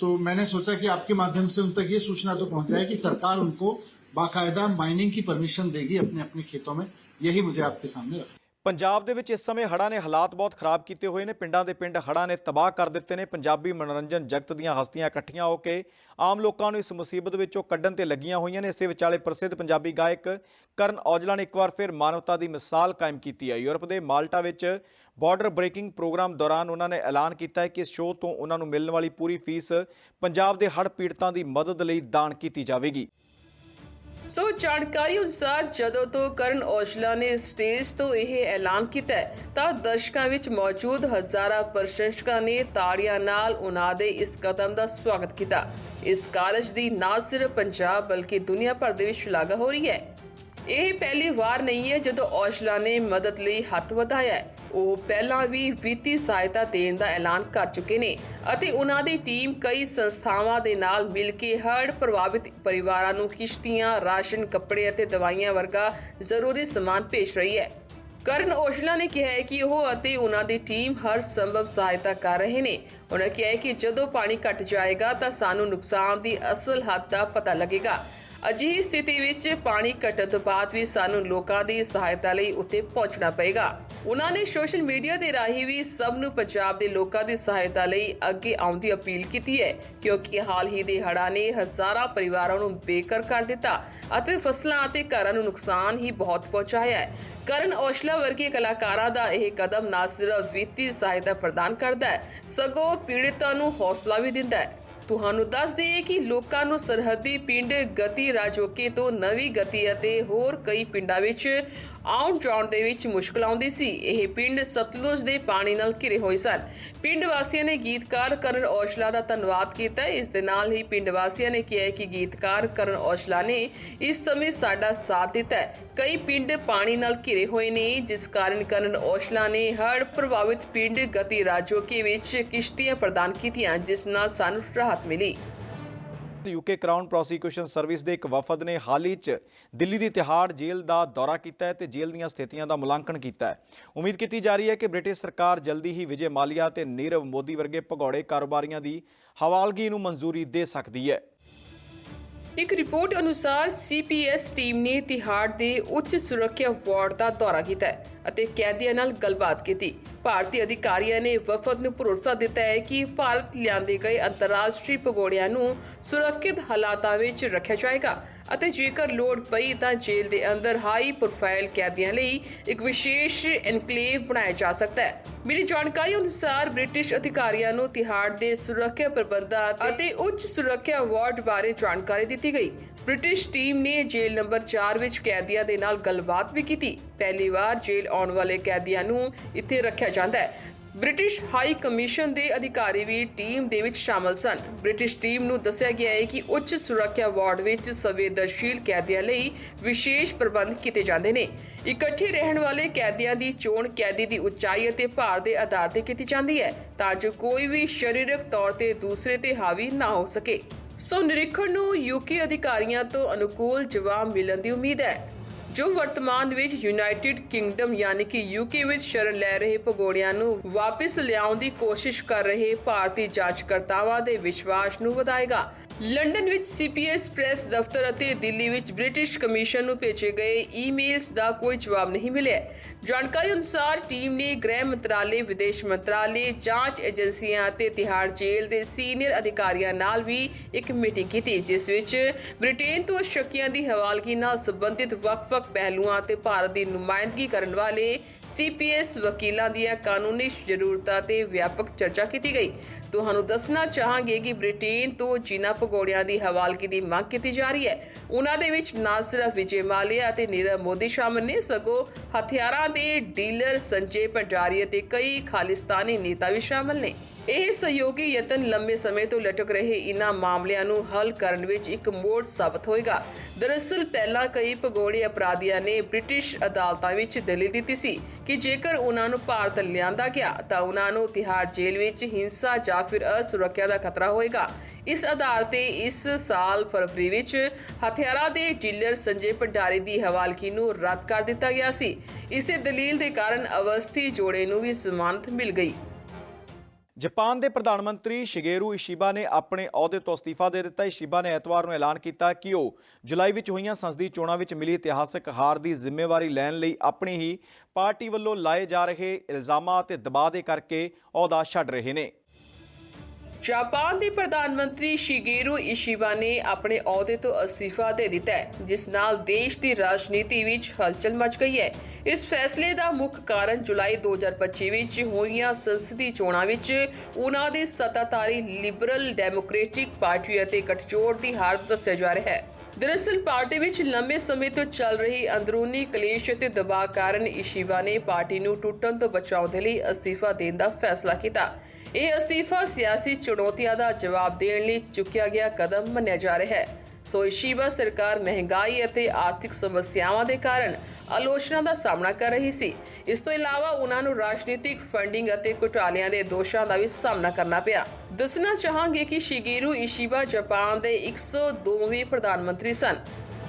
तो मैंने सोचा कि आपके माध्यम से उन तक ये सूचना तो पहुँच जाए कि सरकार उनको बाकायदा माइनिंग की परमिशन देगी अपने अपने खेतों में। यही मुझे आपके सामने रखा ਪੰਜਾਬ ਦੇ ਵਿੱਚ ਇਸ ਸਮੇਂ ਹੜ੍ਹਾਂ ਨੇ ਹਾਲਾਤ ਬਹੁਤ ਖਰਾਬ ਕੀਤੇ ਹੋਏ ਨੇ। ਪਿੰਡਾਂ ਦੇ ਪਿੰਡ ਹੜ੍ਹਾਂ ਨੇ ਤਬਾਹ ਕਰ ਦਿੱਤੇ ਨੇ। ਪੰਜਾਬੀ ਮਨੋਰੰਜਨ ਜਗਤ ਦੀਆਂ ਹਸਤੀਆਂ ਇਕੱਠੀਆਂ ਹੋ ਕੇ ਆਮ ਲੋਕਾਂ ਨੂੰ ਇਸ ਮੁਸੀਬਤ ਵਿੱਚੋਂ ਕੱਢਣ ਤੇ ਲੱਗੀਆਂ ਹੋਈਆਂ ਨੇ। ਇਸੇ ਵਿਚਾਲੇ ਪ੍ਰਸਿੱਧ ਪੰਜਾਬੀ ਗਾਇਕ ਕਰਨ ਔਜਲਾ ਨੇ ਇੱਕ ਵਾਰ ਫਿਰ ਮਾਨਵਤਾ ਦੀ ਮਿਸਾਲ ਕਾਇਮ ਕੀਤੀ ਹੈ। ਯੂਰਪ ਦੇ ਮਾਲਟਾ ਵਿੱਚ ਬਾਰਡਰ ਬ੍ਰੇਕਿੰਗ ਪ੍ਰੋਗਰਾਮ ਦੌਰਾਨ ਉਹਨਾਂ ਨੇ ਐਲਾਨ ਕੀਤਾ ਹੈ ਕਿ ਇਸ ਸ਼ੋਅ ਤੋਂ ਉਹਨਾਂ ਨੂੰ ਮਿਲਣ ਵਾਲੀ ਪੂਰੀ ਫੀਸ ਪੰਜਾਬ ਦੇ ਹੜ੍ਹ ਪੀੜਤਾਂ ਦੀ ਮਦਦ ਲਈ ਦਾਨ ਕੀਤੀ ਜਾਵੇਗੀ। ਸੋ ਜਾਣਕਾਰੀ ਅਨੁਸਾਰ ਜਦੋਂ ਤੋਂ ਕਰਨ ਔਜਲਾ ਨੇ ਸਟੇਜ ਤੋਂ ਇਹ ਐਲਾਨ ਕੀਤਾ ਤਾਂ ਦਰਸ਼ਕਾਂ ਵਿੱਚ ਮੌਜੂਦ ਹਜ਼ਾਰਾਂ ਪ੍ਰਸ਼ੰਸਕਾਂ ਨੇ ਤਾੜੀਆਂ ਨਾਲ ਉਹਨਾਂ ਦੇ ਇਸ ਕਦਮ ਦਾ ਸਵਾਗਤ ਕੀਤਾ। ਇਸ ਕਾਰਜ ਦੀ ਨਾ ਸਿਰਫ ਪੰਜਾਬ ਬਲਕਿ ਦੁਨੀਆ ਭਰ ਦੇ ਵਿੱਚ ਸ਼ਲਾਘਾ ਹੋ ਰਹੀ ਹੈ। ਇਹ ਪਹਿਲੀ ਵਾਰ ਨਹੀਂ ਹੈ ਜਦੋਂ ਔਜਲਾ ਨੇ ਮਦਦ ਲਈ ਹੱਥ ਵਧਾਇਆ ਹੈ। ਉਹ ਪਹਿਲਾਂ ਵੀ ਵਿੱਤੀ ਸਹਾਇਤਾ ਦੇਣ ਦਾ ਐਲਾਨ ਕਰ ਚੁੱਕੇ ਨੇ ਅਤੇ ਉਹਨਾਂ ਦੀ ਟੀਮ ਕਈ ਸੰਸਥਾਵਾਂ ਦੇ ਨਾਲ ਮਿਲ ਕੇ ਹੜ੍ਹ ਪ੍ਰਭਾਵਿਤ ਪਰਿਵਾਰਾਂ ਨੂੰ ਕਿਸ਼ਤੀਆਂ, ਰਾਸ਼ਨ, ਕੱਪੜੇ ਅਤੇ ਦਵਾਈਆਂ ਵਰਗਾ ਜ਼ਰੂਰੀ ਸਮਾਨ ਭੇਜ ਰਹੀ ਹੈ। ਕਰਨ ਔਜਲਾ ਨੇ ਕਿਹਾ ਹੈ ਕਿ ਉਹ ਅਤੇ ਉਹਨਾਂ ਦੀ ਟੀਮ ਹਰ ਸੰਭਵ ਸਹਾਇਤਾ ਕਰ ਰਹੇ ਨੇ। ਉਹਨਾਂ ਕਿਹਾ ਹੈ ਕਿ ਜਦੋਂ ਪਾਣੀ ਘਟ ਜਾਏਗਾ ਤਾਂ ਸਾਨੂੰ ਨੁਕਸਾਨ ਦੀ ਅਸਲ ਹੱਦ ਦਾ ਪਤਾ ਲੱਗੇਗਾ। ਅਜਿਹੀ ਸਥਿਤੀ ਵਿੱਚ ਪਾਣੀ ਘਟਣ ਤੋਂ ਬਾਅਦ ਵੀ ਸਾਨੂੰ ਲੋਕਾਂ ਦੀ ਸਹਾਇਤਾ ਲਈ ਉੱਤੇ ਪਹੁੰਚਣਾ ਪਏਗਾ। ਉਹਨਾਂ ਨੇ ਸੋਸ਼ਲ ਮੀਡੀਆ ਦੇ ਰਾਹੀਂ ਵੀ ਸਭ ਨੂੰ ਪੰਜਾਬ ਦੇ ਲੋਕਾਂ ਦੀ ਸਹਾਇਤਾ ਲਈ ਅੱਗੇ ਆਉਣ ਦੀ ਅਪੀਲ ਕੀਤੀ ਹੈ, ਕਿਉਂਕਿ ਹਾਲ ਹੀ ਦੇ ਹੜ੍ਹਾਂ ਨੇ ਹਜ਼ਾਰਾਂ ਪਰਿਵਾਰਾਂ ਨੂੰ ਬੇਘਰ ਕਰ ਦਿੱਤਾ ਅਤੇ ਫਸਲਾਂ ਅਤੇ ਘਰਾਂ ਨੂੰ ਨੁਕਸਾਨ ਹੀ ਬਹੁਤ ਪਹੁੰਚਾਇਆ ਹੈ। ਕਰਨ ਔਸ਼ਲਾ ਵਰਗੇ ਕਲਾਕਾਰਾਂ ਦਾ ਇਹ ਕਦਮ ਨਾ ਸਿਰਫ ਵਿੱਤੀ ਸਹਾਇਤਾ ਪ੍ਰਦਾਨ ਕਰਦਾ ਹੈ, ਸਗੋਂ ਪੀੜਤਾਂ ਨੂੰ ਹੌਸਲਾ ਵੀ ਦਿੰਦਾ ਹੈ। ਤੁਹਾਨੂੰ ਦੱਸ ਦਈਏ ਕਿ ਲੋਕਾਂ ਨੂੰ ਸਰਹੱਦੀ ਪਿੰਡ ਗਤੀ ਰਾਜੋਕੇ ਤੋਂ ਨਵੀਂ ਗਤੀ ਅਤੇ ਹੋਰ ਕਈ ਪਿੰਡਾਂ ਵਿੱਚ ਆਉਣ ਜਾਣ ਦੇ ਵਿੱਚ ਮੁਸ਼ਕਲ ਆਉਂਦੀ ਸੀ। ਇਹ ਪਿੰਡ ਸਤਲੁਜ ਦੇ ਪਾਣੀ ਨਾਲ ਘਿਰੇ ਹੋਏ ਸਨ। ਪਿੰਡ ਵਾਸੀਆਂ ਨੇ ਗੀਤਕਾਰ ਕਰਨ ਔਸ਼ਲਾ ਦਾ ਧੰਨਵਾਦ ਕੀਤਾ। ਇਸ ਦੇ ਨਾਲ ਹੀ ਪਿੰਡ ਵਾਸੀਆਂ ਨੇ ਕਿਹਾ ਕਿ ਗੀਤਕਾਰ ਕਰਨ ਔਸ਼ਲਾ ਨੇ ਇਸ ਸਮੇਂ ਸਾਡਾ ਸਾਥ ਦਿੱਤਾ ਕਈ ਪਿੰਡ ਪਾਣੀ ਨਾਲ ਘਿਰੇ ਹੋਏ ਨੇ, ਜਿਸ ਕਾਰਨ ਕਰਨ ਔਸ਼ਲਾ ਨੇ ਹੜ੍ਹ ਪ੍ਰਭਾਵਿਤ ਪਿੰਡ ਗਤੀ ਰਾਜੋਕੇ ਵਿੱਚ ਕਿਸ਼ਤੀਆਂ ਪ੍ਰਦਾਨ ਕੀਤੀਆਂ, ਜਿਸ ਨਾਲ ਸਾਨੂੰ ਰਾਹਤ ਮਿਲੀ। ਯੂਕੇ ਕਰਾਊਨ ਪ੍ਰੋਸੀਕਿਊਸ਼ਨ ਸਰਵਿਸ ਦੇ ਇੱਕ ਵਫਦ ਨੇ ਹਾਲ ਹੀ 'ਚ ਦਿੱਲੀ ਦੀ ਤਿਹਾੜ ਜੇਲ੍ਹ ਦਾ ਦੌਰਾ ਕੀਤਾ ਹੈ ਤੇ ਜੇਲ੍ਹ ਦੀਆਂ ਸਥਿਤੀਆਂ ਦਾ ਮੁਲਾਂਕਣ ਕੀਤਾ ਹੈ। ਉਮੀਦ ਕੀਤੀ ਜਾ ਰਹੀ ਹੈ ਕਿ ਬ੍ਰਿਟਿਸ਼ ਸਰਕਾਰ ਜਲਦੀ ਹੀ ਵਿਜੇ ਮਾਲੀਆ ਤੇ ਨੀਰਵ ਮੋਦੀ ਵਰਗੇ ਭਗੌੜੇ ਕਾਰੋਬਾਰੀਆਂ ਦੀ ਹਵਾਲਗੀ ਨੂੰ ਮਨਜ਼ੂਰੀ ਦੇ ਸਕਦੀ ਹੈ। ਇੱਕ ਰਿਪੋਰਟ ਅਨੁਸਾਰ ਸੀਪੀਐਸ ਟੀਮ ਨੇ ਤਿਹਾੜ ਦੇ ਉੱਚ ਸੁਰੱਖਿਆ ਵਾਰਡ ਦਾ ਦੌਰਾ ਕੀਤਾ ਅਤੇ ਕੈਦੀਆਂ ਨਾਲ ਗੱਲਬਾਤ ਕੀਤੀ। ਭਾਰਤੀ ਅਧਿਕਾਰੀਆਂ ਨੇ ਵਫਦ ਨੂੰ ਭਰੋਸਾ ਦਿੱਤਾ ਹੈ ਕਿ ਭਾਰਤ ਲਿਆਂਦੇ ਗਏ ਅੰਤਰਰਾਸ਼ਟਰੀ ਭਗੌੜਿਆਂ ਨੂੰ ਸੁਰੱਖਿਅਤ ਹਾਲਾਤਾਂ ਵਿੱਚ ਰੱਖਿਆ ਜਾਏਗਾ। ਅਤੇ ਜੇਕਰ ਲੋੜ ਪਈ ਤਾਂ ਜੇਲ੍ਹ ਦੇ ਅੰਦਰ ਹਾਈ ਪ੍ਰੋਫਾਈਲ ਕੈਦੀਆਂ ਲਈ ਇੱਕ ਵਿਸ਼ੇਸ਼ ਐਨਕਲੇਵ ਬਣਾਇਆ ਜਾ ਸਕਦਾ ਹੈ। ਮਿਲੀ ਜਾਣਕਾਰੀ ਅਨੁਸਾਰ ਬ੍ਰਿਟਿਸ਼ ਅਧਿਕਾਰੀਆਂ ਨੂੰ ਤਿਹਾੜ ਦੇ ਸੁਰੱਖਿਆ ਪ੍ਰਬੰਧਾਂ ਅਤੇ ਉੱਚ ਸੁਰੱਖਿਆ ਵਾਰਡ ਬਾਰੇ ਜਾਣਕਾਰੀ ਦਿੱਤੀ ਗਈ। ਬ੍ਰਿਟਿਸ਼ ਟੀਮ ਨੇ ਜੇਲ੍ਹ ਨੰਬਰ 4 ਵਿੱਚ ਕੈਦੀਆਂ ਦੇ ਨਾਲ ਗੱਲਬਾਤ ਵੀ ਕੀਤੀ। ਪਹਿਲੀ ਵਾਰ ਜੇਲ੍ਹ ਆਉਣ ਵਾਲੇ ਕੈਦੀਆਂ ਨੂੰ ਇੱਥੇ ਰੱਖਿਆ ਜਾਂਦਾ ਹੈ। ਬ੍ਰਿਟਿਸ਼ ਹਾਈ ਕਮਿਸ਼ਨ ਦੇ ਅਧਿਕਾਰੀ ਵੀ ਟੀਮ ਦੇ ਵਿੱਚ ਸ਼ਾਮਲ ਸਨ। ਬ੍ਰਿਟਿਸ਼ ਟੀਮ ਨੂੰ ਦੱਸਿਆ ਗਿਆ ਹੈ ਕਿ ਉੱਚ ਸੁਰੱਖਿਆ ਵਾਰਡ ਵਿੱਚ ਸੰਵੇਦਨਸ਼ੀਲ ਕੈਦੀਆਂ ਲਈ ਵਿਸ਼ੇਸ਼ ਪ੍ਰਬੰਧ ਕੀਤੇ ਜਾਂਦੇ ਨੇ। ਇਕੱਠੇ ਰਹਿਣ ਵਾਲੇ ਕੈਦੀਆਂ ਦੀ ਚੋਣ ਕੈਦੀ ਦੀ ਉਚਾਈ ਅਤੇ ਭਾਰ ਦੇ ਆਧਾਰ ਤੇ ਕੀਤੀ ਜਾਂਦੀ ਹੈ ਤਾਂ ਜੋ ਕੋਈ ਵੀ ਸਰੀਰਕ ਤੌਰ ਤੇ ਦੂਸਰੇ ਤੇ ਹਾਵੀ ਨਾ ਹੋ ਸਕੇ। ਸੋ ਨਿਰੀਖਣ ਨੂੰ ਯੂਕੇ ਅਧਿਕਾਰੀਆਂ ਤੋਂ ਅਨੁਕੂਲ ਜਵਾਬ ਮਿਲਣ ਦੀ ਉਮੀਦ ਹੈ। ਜੋ ਵਰਤਮਾਨ ਵਿੱਚ ਯੂਨਾਈਟਿਡ ਕਿੰਗਡਮ ਯਾਨੀ ਕਿ ਯੂਕੇ ਵਿੱਚ ਸ਼ਰਨ ਲੈ ਰਹੇ ਭਗੌੜਿਆਂ ਨੂੰ ਵਾਪਸ ਲਿਆਉਣ ਦੀ ਕੋਸ਼ਿਸ਼ ਕਰ ਰਹੇ ਭਾਰਤੀ ਜਾਂਚਕਰਤਾਵਾਂ ਦੇ ਵਿਸ਼ਵਾਸ ਨੂੰ ਵਧਾਏਗਾ। ਲੰਡਨ ਵਿੱਚ ਸੀਪੀਐਸ ਪ੍ਰੈਸ ਦਫ਼ਤਰ ਅਤੇ ਦਿੱਲੀ ਵਿੱਚ ਬ੍ਰਿਟਿਸ਼ ਕਮਿਸ਼ਨ ਨੂੰ ਭੇਜੇ ਗਏ ਈਮੇਲਸ ਦਾ ਕੋਈ ਜਵਾਬ ਨਹੀਂ ਮਿਲਿਆ। ਜਾਣਕਾਰੀ ਅਨੁਸਾਰ ਟੀਮ ਨੇ ਗ੍ਰਹਿ ਮੰਤਰਾਲੇ, ਵਿਦੇਸ਼ ਮੰਤਰਾਲੇ, ਜਾਂਚ ਏਜੰਸੀਆਂ ਅਤੇ ਤਿਹਾੜ ਜੇਲ੍ਹ ਦੇ ਸੀਨੀਅਰ ਅਧਿਕਾਰੀਆਂ ਨਾਲ ਵੀ ਇੱਕ ਮੀਟਿੰਗ ਕੀਤੀ, ਜਿਸ ਵਿੱਚ ਬ੍ਰਿਟੇਨ ਤੋਂ ਸ਼ੱਕੀਆਂ ਦੀ ਹਵਾਲਗੀ ਨਾਲ ਸੰਬੰਧਿਤ ਵੱਖ-ਵੱਖ ਪਹਿਲੂਆਂ ਅਤੇ ਭਾਰਤ ਦੀ ਨੁਮਾਇੰਦਗੀ ਕਰਨ ਵਾਲੇ ਸੀਪੀਐਸ ਵਕੀਲਾਂ ਦੀਆਂ ਕਾਨੂੰਨੀ ਜ਼ਰੂਰਤਾਂ ਤੇ ਵਿਆਪਕ ਚਰਚਾ ਕੀਤੀ ਗਈ। ਤੁਹਾਨੂੰ ਦੱਸਣਾ ਚਾਹਾਂਗੇ ਕਿ ਬ੍ਰਿਟੇਨ ਤੋਂ ਜਿਨ੍ਹਾਂ ਭਗੌੜਿਆਂ ਦੀ ਹਵਾਲਗੀ ਦੀ ਮੰਗ ਕੀਤੀ ਜਾ ਰਹੀ ਹੈ। ਉਹਨਾਂ ਦੇ ਵਿੱਚ ਨਾ ਸਿਰਫ ਵਿਜੇ ਮਾਲਿਆ ਅਤੇ ਨੀਰਵ ਮੋਦੀ ਸ਼ਾਮਲ ਨੇ, ਸਗੋਂ ਹਥਿਆਰਾਂ ਦੇ ਡੀਲਰ ਸੰਜੇ ਭੰਡਾਰੀ ਅਤੇ ਕਈ ਖਾਲਿਸਤਾਨੀ ਨੇਤਾ ਵੀ ਸ਼ਾਮਲ ਨੇ। ਇਹ ਸਹਿਯੋਗੀ ਯਤਨ ਲੰਬੇ ਸਮੇਂ ਤੋਂ ਲਟਕ ਰਹੇ ਇਨ੍ਹਾਂ ਮਾਮਲਿਆਂ ਨੂੰ ਹੱਲ ਕਰਨ ਵਿੱਚ ਇੱਕ ਮੋੜ ਸਾਬਤ ਹੋਏਗਾ। ਦਰਅਸਲ, ਪਹਿਲਾਂ ਕਈ ਭਗੌੜੇ ਅਪਰਾਧੀਆਂ ਨੇ ਬ੍ਰਿਟਿਸ਼ ਅਦਾਲਤਾਂ ਵਿੱਚ ਦਲੀਲ ਦਿੱਤੀ ਸੀ ਕਿ ਜੇਕਰ ਉਹਨਾਂ ਨੂੰ ਭਾਰਤ ਲਿਆਂਦਾ ਗਿਆ, ਤਾਂ ਉਹਨਾਂ ਨੂੰ ਤਿਹਾੜ ਜੇਲ੍ਹ ਵਿੱਚ ਹਿੰਸਾ ਜਾਂ ਫਿਰ ਅਸੁਰੱਖਿਆ ਦਾ ਖਤਰਾ ਹੋਏਗਾ। ਇਸ ਆਧਾਰ ਤੇ ਇਸ ਸਾਲ ਫਰਵਰੀ ਵਿੱਚ ਹਥਿਆਰਾਂ ਦੇ ਡੀਲਰ ਸੰਜੇ ਭੰਡਾਰੀ ਦੀ ਹਵਾਲਗੀ ਨੂੰ ਰੱਦ ਕਰ ਦਿੱਤਾ ਗਿਆ ਸੀ। ਇਸੇ ਦਲੀਲ ਦੇ ਕਾਰਨ ਅਵਸਥੀ ਜੋੜੇ ਨੂੰ ਵੀ ਜ਼ਮਾਨਤ ਮਿਲ ਗਈ। ਜਾਪਾਨ ਦੇ ਪ੍ਰਧਾਨ ਮੰਤਰੀ ਸ਼ਿਗੇਰੂ ਇਸ਼ੀਬਾ ਨੇ ਆਪਣੇ ਅਹੁਦੇ ਤੋਂ ਅਸਤੀਫਾ ਦੇ ਦਿੱਤਾ। ਇਸ਼ੀਬਾ ਨੇ ਐਤਵਾਰ ਨੂੰ ਐਲਾਨ ਕੀਤਾ ਕਿ ਉਹ ਜੁਲਾਈ ਵਿੱਚ ਹੋਈਆਂ ਸੰਸਦੀ ਚੋਣਾਂ ਵਿੱਚ ਮਿਲੀ ਇਤਿਹਾਸਕ ਹਾਰ ਦੀ ਜ਼ਿੰਮੇਵਾਰੀ ਲੈਣ ਲਈ ਆਪਣੀ ਹੀ ਪਾਰਟੀ ਵੱਲੋਂ ਲਾਏ ਜਾ ਰਹੇ ਇਲਜ਼ਾਮਾਂ ਅਤੇ ਦਬਾਅ ਦੇ ਕਰਕੇ ਅਹੁਦਾ ਛੱਡ ਰਹੇ ਨੇ। ਜਾਪਾਨ ਦੇ ਪ੍ਰਧਾਨ ਮੰਤਰੀ ਸ਼ਿਗੇਰੂ ਇਸ਼ੀਬਾ ਨੇ ਆਪਣੇ ਅਹੁਦੇ ਤੋਂ ਅਸਤੀਫਾ ਦੇ ਦਿੱਤਾ ਹੈ, ਜਿਸ ਨਾਲ ਦੇਸ਼ ਦੀ ਰਾਜਨੀਤੀ ਵਿੱਚ ਹਲਚਲ ਮਚ ਗਈ ਹੈ। ਇਸ ਫੈਸਲੇ ਦਾ ਮੁੱਖ ਕਾਰਨ ਜੁਲਾਈ 2025 ਵਿੱਚ ਹੋਈਆਂ ਸੰਸਦੀ ਚੋਣਾਂ ਵਿੱਚ ਉਹਨਾਂ ਦੀ ਸੱਤਾਧਾਰੀ ਲਿਬਰਲ ਡੈਮੋਕ੍ਰੈਟਿਕ ਪਾਰਟੀ ਅਤੇ ਗਠਜੋੜ ਦੀ ਹਾਰ ਦੱਸਿਆ ਜਾ ਰਿਹਾ ਹੈ। ਦਰਅਸਲ ਪਾਰਟੀ ਵਿੱਚ ਲੰਬੇ ਸਮੇਂ ਤੋਂ ਚੱਲ ਰਹੀ ਅੰਦਰੂਨੀ ਕਲੇਸ਼ ਅਤੇ ਦਬਾਅ ਕਾਰਨ ਇਸ਼ੀਬਾ ਨੇ ਪਾਰਟੀ ਨੂੰ ਟੁੱਟਣ ਤੋਂ ਬਚਾਉਣ ਦੇ ਲਈ ਅਸਤੀਫਾ ਦੇਣ ਦਾ ਫੈਸਲਾ ਕੀਤਾ। ਇਹ ਅਸਤੀਫਾ ਸਿਆਸੀ ਚੁਣੌਤੀਆਂ ਦਾ ਜਵਾਬ ਦੇਣ ਲਈ ਚੁੱਕਿਆ ਗਿਆ ਕਦਮ ਮੰਨਿਆ ਜਾ ਰਿਹਾ ਹੈ। ਸੋ ਸਰਕਾਰ ਮਹਿੰਗਾਈ ਅਤੇ ਆਰਥਿਕ ਸਮੱਸਿਆਵਾਂ ਦੇ ਕਾਰਨ ਆਲੋਚਨਾ ਦਾ ਸਾਹਮਣਾ ਕਰ ਰਹੀ ਸੀ। ਇਸ ਤੋਂ ਇਲਾਵਾ ਉਹਨਾਂ ਨੂੰ ਰਾਜਨੀਤਿਕ ਫੰਡਿੰਗ ਅਤੇ ਘੁਟਾਲਿਆਂ ਦੇ ਦੋਸ਼ਾਂ ਦਾ ਵੀ ਸਾਹਮਣਾ ਕਰਨਾ ਪਿਆ। ਦੱਸਣਾ ਚਾਹਾਂਗੇ ਕਿ ਸ਼ਿਗੇਰੂ ਇਸ਼ੀਬਾ ਜਾਪਾਨ ਦੇ 102ਵੇਂ ਪ੍ਰਧਾਨ ਮੰਤਰੀ ਸਨ।